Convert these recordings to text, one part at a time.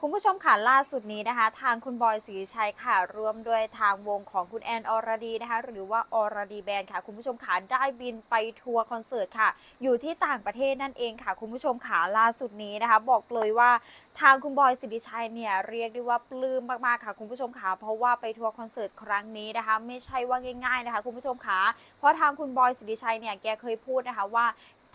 คุณผู้ชมค่ะล่าสุดนี้นะคะ ทางคุณบอยศรีชัยค่ะร่วมด้วยทางวงของคุณแอนอรดีนะคะ หรือว่าอรดีแบนด์ค่ะ คุณผู้ชมค่ะได้บินไปทัวร์คอนเสิร์ตค่ะ อยู่ที่ต่างประเทศนั่นเองค่ะ คุณผู้ชมค่ะล่าสุดนี้นะคะ บอกเลยว่าทางคุณบอยสิริชัยเนี่ยเรียกได้ว่าปลื้มมากๆค่ะ คุณผู้ชมค่ะเพราะว่าไปทัวร์คอนเสิร์ตครั้งนี้นะคะ ไม่ใช่ว่าง่ายๆนะคะ คุณผู้ชมค่ะเพราะทางคุณบอยสิริชัยเนี่ยแกเคยพูดนะคะว่า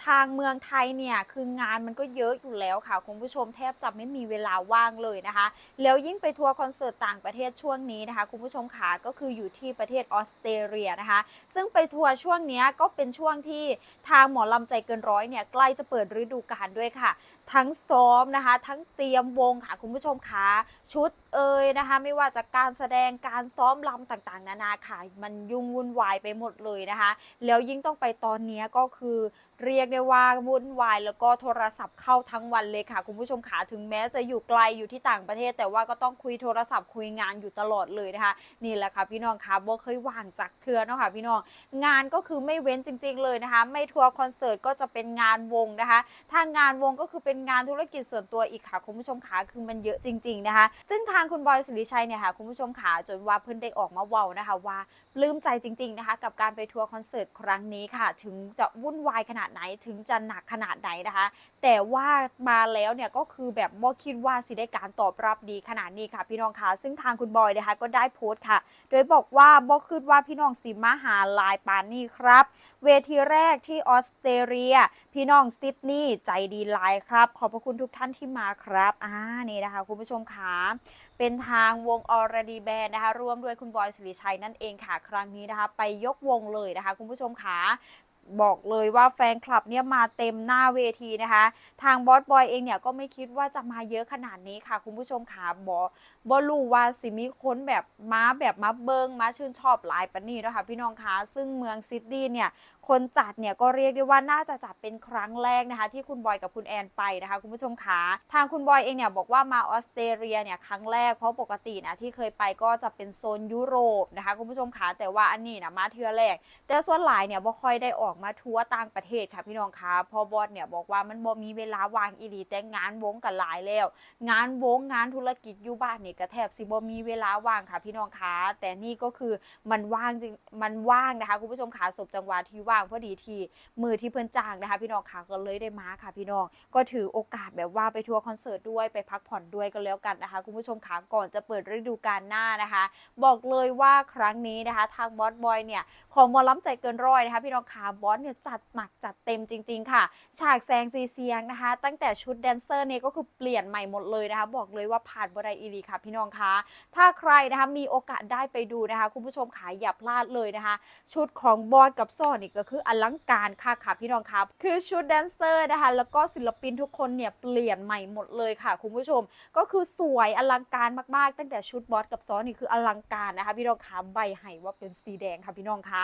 ทางเมืองไทยเนี่ยคืองานมันก็เยอะอยู่แล้วค่ะคุณผู้ชมแทบจะไม่มีเวลาว่างเลยนะคะ แล้วยิ่งไปทัวร์คอนเสิร์ตต่างประเทศช่วงนี้นะคะ คุณผู้ชมค่ะก็คืออยู่ที่ประเทศออสเตรเลียนะคะ ซึ่งไปทัวร์ช่วงนี้ก็เป็นช่วงที่ทางหมอลำใจเกินร้อยเนี่ยใกล้จะเปิดฤดูกาลด้วยค่ะ ทั้งซ้อมนะคะ ทั้งเตรียมวงค่ะคุณผู้ชมคะชุด เอ่ยนะคะ ไม่ว่าจะกการแสดงการซ้อมลำต่างๆ นานาค่ะ มันยุ่งวุ่นวายไปหมดเลยนะคะ แล้วยิ่งต้องไปตอนนี้ก็คือเรียกได้ว่าวุ่นวายแล้วก็โทรศัพท์เข้าทั้งวันเลยค่ะ คุณผู้ชมขาถึงแม้จะอยู่ไกลอยู่ที่ต่างประเทศ แต่ว่าก็ต้องคุยโทรศัพท์คุยงานอยู่ตลอดเลยนะคะ นี่แหละค่ะพี่น้องค่ะบ่เคยว่างจากเทือเนาะค่ะพี่น้องงานก็คือไม่เว้นจริง ๆเลยนะคะ ไม่ทัวร์คอนเสิร์ตก็จะเป็นงานวงนะคะ ถ้างานวงก็คือเป็นงานธุรกิจส่วนตัวอีกค่ะคุณผู้ชมขาคือมันเยอะจริง ๆนะคะ ซึ่งทางางคุณบอยสิริชัยเนี่ยค่ะคุณผู้ชมขาจนว่าเพิ่อนได้ออกมาเว้านะคะว่าปลื้มใจจริง ๆนะคะ กับการไปทัวร์คอนเสิร์ตครั้งนี้ค่ะ ถึงจะวุ่นวายขนาดไหนถึงจะหนักขนาดไหนนะคะ แต่ว่ามาแล้วเนี่ยก็คือแบบบ่คิดว่าสิได้การตอบรับดีขนาดนี้ค่ะพี่น้องค่ะซึ่งทางคุณบอยนะคะก็ได้โพสต์ค่ะ โดยบอกว่าบ่คิดว่าพี่น้องสิมาหาลายปานนี่ครับ เวทีแรกที่ออสเตรเลีย พี่น้องซิดนีย์ใจดีลายครับ ขอบพระคุณทุกท่านที่มาครับอ่านี่นะคะ คุณผู้ชมค่ะ เป็นทางวงออรดีแบนนะคะร่วมด้วยคุณบอยสิริชัยนั่นเองค่ะครั้งนี้นะคะ ไปยกวงเลยนะคะ คุณผู้ชมขาบอกเลยว่าแฟนคลับเนี่ยมาเต็มหน้าเวทีนะคะ ทางบอสบอยเองเนี่ยก็ไม่คิดว่าจะมาเยอะขนาดนี้ค่ะ คุณผู้ชมขาบอบอรู้ว่าสิมีคนแบบมาแบบมาเบิงมาชื่นชอบหลายปานนี้เนาะคะพี่น้องคะซึ่งเมืองซิดนีย์เนี่ยคนจัดเนี่ยก็เรียกได้ว่าน่าจะจัดเป็นครั้งแรกนะคะ ที่คุณบอยกับคุณแอนไปนะคะ คุณผู้ชมคะทางคุณบอยเองเนี่ยบอกว่ามาออสเตรเลียเนี่ยครั้งแรกเพราะปกตินะที่เคยไปก็จะเป็นโซนยุโรปนะคะคุณผู้ชมคะแต่ว่าอันนี้นะมาเทือแรกแต่ส่วนหลายเนี่ยบ่ค่อยได้ออกมาทัวร์ต่างประเทศค่ะพี่น้องคะพอบอสเนี่ยบอกว่ามันบ่มีเวลาวางอีหลีแต่งานวงกันหลายแล้ว งานวงงานธุรกิจอยู่บ้านนี่ก็แทบสิบ่มีเวลาว่างค่ะพี่น้องคะแต่นี่ก็คือมันว่างจริงมันว่างนะคะคุณผู้ชมคะสบจังหวะที่ว่างพอดีทีมือที่เพิ่นจ้างนะคะ พี่น้องคะก็เลยได้มาค่ะ พี่น้องก็ถือโอกาสแบบว่าไปทัวร์คอนเสิร์ตด้วยไปพักผ่อนด้วยก็แล้วกันนะคะคุณผู้ชมคะก่อนจะเปิดฤดูกาลหน้านะคะ บอกเลยว่าครั้งนี้นะคะ ทางบอสบอยเนี่ยของมอล้ำใจเกินร้อยนะคะ พี่น้องคะบอสเนี่ยจัดหนักจัดเต็มจริง ๆ ค่ะ ฉากแสงสีเสียงนะคะ ตั้งแต่ชุดแดนเซอร์เนี่ยก็คือเปลี่ยนใหม่หมดเลยนะคะ บอกเลยว่าผ่านบรายอีรีค่ะพี่น้องคะถ้าใครนะคะมีโอกาสได้ไปดูนะคะ คุณผู้ชมขายอย่าพลาดเลยนะคะ ชุดของบอสกับซ่อนี่ก็คืออลังการค่ะค่ะพี่น้องครับคือชุดแดนเซอร์นะคะ แล้วก็ศิลปินทุกคนเนี่ยเปลี่ยนใหม่หมดเลยค่ะ คุณผู้ชมก็คือสวยอลังการมากๆ ตั้งแต่ชุดบอสกับซ้อนนี่คืออลังการนะคะ พี่น้องคะใบไห้ว่าเป็นสีแดงค่ะพี่น้องคะ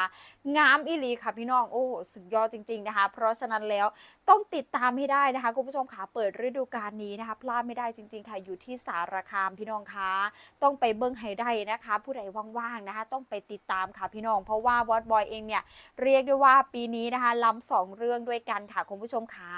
งามอีลีค่ะพี่น้องโอ้โหสุดยอดจริง ๆนะคะ เพราะฉะนั้นแล้วต้องติดตามให้ได้นะคะ คุณผู้ชมคะเปิดฤดูกาลนี้นะคะพลาดไม่ได้จริง ๆ ค่ะอยู่ที่สารคามพี่น้องคะต้องไปเบิ้งให้ได้นะคะ ผู้ใดว่างๆนะคะ ต้องไปติดตามค่ะพี่น้อง เพราะว่าบอสบอยเองเนี่ยเรียกได้ว่าปีนี้นะคะล้ำสองเรื่องด้วยกันค่ะคุณผู้ชมคะ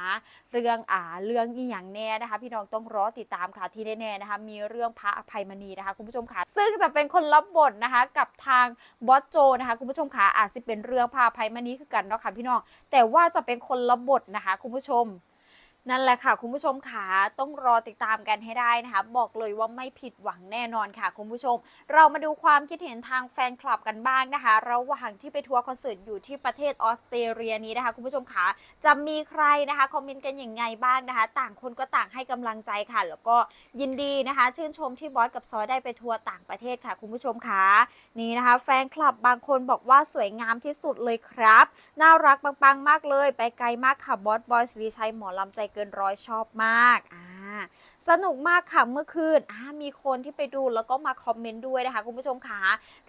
เรื่องอ่าเรื่องอีหยังแน่นะคะ พี่น้องต้องรอติดตามค่ะที่แน่ๆนะคะ มีเรื่องพระอภัยมณีนะคะ คุณผู้ชมคะซึ่งจะเป็นคนรับบทนะคะ กับทางบอสโจนะคะ คุณผู้ชมคะอาจจะเป็นเรื่องพระอภัยมณีคือกันเนาะค่ะพี่น้องแต่ว่าจะเป็นคนรับบทนะคะ คุณผู้ชม นั่นแหละค่ะ คุณผู้ชมค่ะต้องรอติดตามกันให้ได้นะคะ บอกเลยว่าไม่ผิดหวังแน่นอนค่ะ คุณผู้ชม เรามาดูความคิดเห็นทางแฟนคลับกันบ้างนะคะ ระหว่างที่ไปทัวร์คอนเสิร์ตอยู่ที่ประเทศออสเตรเลียนี้นะคะ คุณผู้ชมค่ะจะมีใครนะคะคอมเมนต์กันอย่างไงบ้างนะคะ ต่างคนก็ต่างให้กำลังใจค่ะ แล้วก็ยินดีนะคะ ชื่นชมที่บอสกับซอได้ไปทัวร์ต่างประเทศค่ะ คุณผู้ชมค่ะนี่นะคะ แฟนคลับบางคนบอกว่าสวยงามที่สุดเลยครับ น่ารักปังๆมากเลย ไปไกลมากค่ะบอสบอยสิริชัยหมอลำใจเกินร้อยชอบมากอ่าสนุกมากค่ะเมื่อคืนมีคนที่ไปดูแล้วก็มาคอมเมนต์ด้วยนะคะคุณผู้ชมค่ะ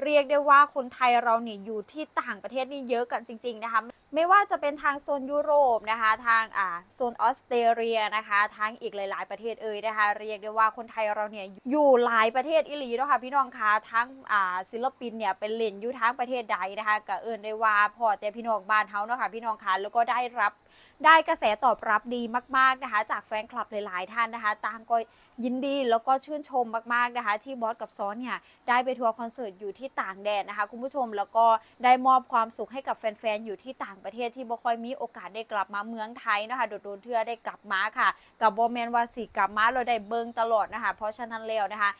เรียกได้ว่าคนไทยเราเนี่ยอยู่ที่ต่างประเทศนี่เยอะกันจริง ๆนะคะ ไม่ว่าจะเป็นทางโซนยุโรปนะคะ ทางอ่าโซนออสเตรเลียนะคะทั้งอีกหลาย ๆ ประเทศเอ่ยนะคะ เรียกได้ว่าคนไทยเราเนี่ยอยู่หลายประเทศอิหลีเนาะค่ะพี่น้องคะทั้งอ่าศิลปินเนี่ยเป็นเล่นอยู่ทั้งประเทศใดนะคะก็เอินได้ว่าพอแต่พี่น้องบ้านเฮาเนาะค่ะพี่น้องคะแล้วก็ได้รับ ได้กระแสตอบรับดีมากๆนะคะ จากแฟนคลับหลายๆท่านนะคะต่างก็ยินดีแล้วก็ชื่นชมมากๆนะคะ ที่บอสกับซ้อนเนี่ยได้ไปทัวร์คอนเสิร์ตอยู่ที่ต่างแดนนะคะ คุณผู้ชมแล้วก็ได้มอบความสุขให้กับแฟนๆอยู่ที่ต่างประเทศที่บ่ค่อยมีโอกาสได้กลับมาเมืองไทยนะคะโดดๆเทื่อได้กลับมาค่ะ กับโบแมนวาสิกลับมาเราได้เบิงตลอดนะคะ เพราะฉะนั้นแล้วนะคะ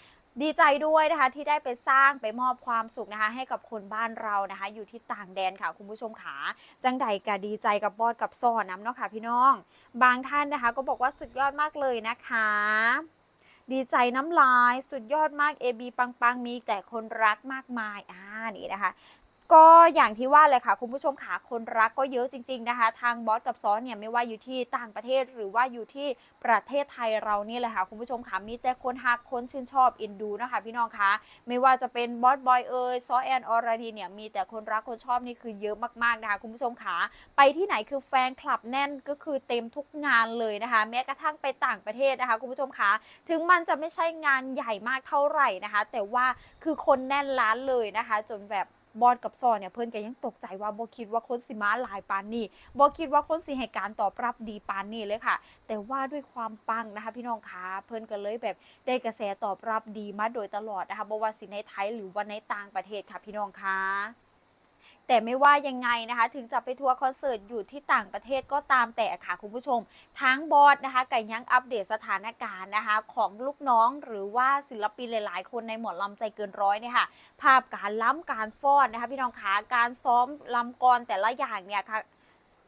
ดีใจด้วยนะคะที่ได้ไปสร้างไปมอบความสุขนะคะให้กับคนบ้านเรานะคะ อยู่ที่ต่างแดนค่ะคุณผู้ชมขาจังใดก็ดีใจกับบอดกับซอนน้ำเนาะค่ะพี่น้อง บางท่านนะคะ ก็บอกว่าสุดยอดมากเลยนะคะ ดีใจน้ำลายสุดยอดมาก AB ปังปังมีแต่คนรักมากมายอ่านี่นะคะ ก็อย่างที่ว่าเลยค่ะคุณผู้ชมขาคนรักก็เยอะจริง ๆนะคะ ทางบอสกับซอนเนี่ยไม่ว่าอยู่ที่ต่างประเทศหรือว่าอยู่ที่ประเทศไทยเรานี่แหละค่ะคุณผู้ชมขามีแต่คนฮักคนชื่นชอบอินดูนะคะพี่น้องคะไม่ว่าจะเป็นบอสบอยเอยซอแอนอรดีเนี่ยมีแต่คนรักคนชอบนี่คือเยอะมากๆนะคะคุณผู้ชมขาไปที่ไหนคือแฟนคลับแน่นก็คือเต็มทุกงานเลยนะคะ แม้กระทั่งไปต่างประเทศนะคะคุณผู้ชมขาถึงมันจะไม่ใช่งานใหญ่มากเท่าไหร่นะคะ แต่ว่าคือคนแน่นร้านเลยนะคะ จนแบบ บอดกับซอเนี่ยเพื่อนก็ยังตกใจว่าบ่คิดว่าคนสิมาหลายปานนี่บ่คิดว่าคนสิให้การตอบรับดีปานนี่เลยค่ะ แต่ว่าด้วยความปังนะคะพี่น้องคะเพื่อนก็เลยแบบได้กระแสตอบรับดีมาโดยตลอดนะคะบ่ว่าสิในไทยหรือว่าในต่างประเทศค่ะพี่น้องคะ แต่ไม่ว่ายังไงนะคะ ถึงจะไปทัวร์คอนเสิร์ตอยู่ที่ต่างประเทศก็ตามแต่ค่ะคุณผู้ชม ทั้งบอสนะคะกับยังอัปเดตสถานการณ์นะคะของลูกน้องหรือว่าศิลปินหลายๆ คนในหมอลำใจเกินร้อยเนี่ยค่ะภาพการล้ำการฟ้อนนะคะพี่น้องขาการซ้อมลำกรแต่ละอย่างเนี่ยค่ะ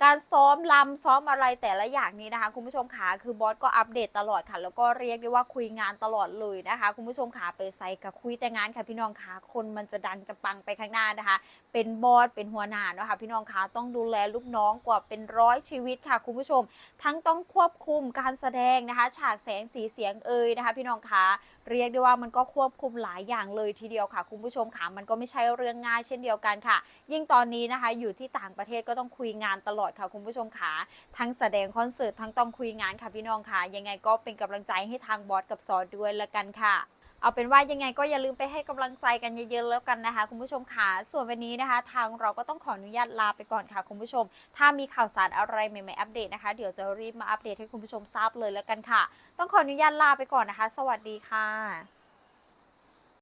การซ้อมลำซ้อมอะไรแต่ละอย่างนี้นะคะ คุณผู้ชมขาคือบอสก็อัปเดตตลอดค่ะ แล้วก็เรียกได้ว่าคุยงานตลอดเลยนะคะ คุณผู้ชมขาไปใส่กับคุยแต่งานค่ะพี่น้องขาคนมันจะดังจะปังไปข้างหน้านะคะ เป็นบอสเป็นหัวหน้าเนาะค่ะพี่น้องคะต้องดูแลลูกน้องกว่าเป็นร้อยชีวิตค่ะ คุณผู้ชม ทั้งต้องควบคุมการแสดงนะคะ ฉากแสงสีเสียงเอ่ยนะคะ พี่น้องคะเรียกได้ว่ามันก็ควบคุมหลายอย่างเลยทีเดียวค่ะ คุณผู้ชมค่ะมันก็ไม่ใช่เรื่องง่ายเช่นเดียวกันค่ะ ยิ่งตอนนี้นะคะ อยู่ที่ต่างประเทศก็ต้องคุยงานตลอดค่ะ คุณผู้ชมค่ะทั้งแสดงคอนเสิร์ตทั้งต้องคุยงานค่ะพี่น้องค่ะ ยังไงก็เป็นกำลังใจให้ทางบอสกับซอด้วยละกันค่ะ เอาเป็นว่ายังไงก็อย่าลืมไปให้กำลังใจกันเยอะๆแล้วกันนะคะ คุณผู้ชมค่ะส่วนวันนี้นะคะ ทางเราก็ต้องขออนุญาตลาไปก่อนค่ะ คุณผู้ชม ถ้ามีข่าวสารอะไรใหม่ๆอัปเดตนะคะ เดี๋ยวจะรีบมาอัปเดตให้คุณผู้ชมทราบเลยแล้วกันค่ะ ต้องขออนุญาตลาไปก่อนนะคะ สวัสดีค่ะ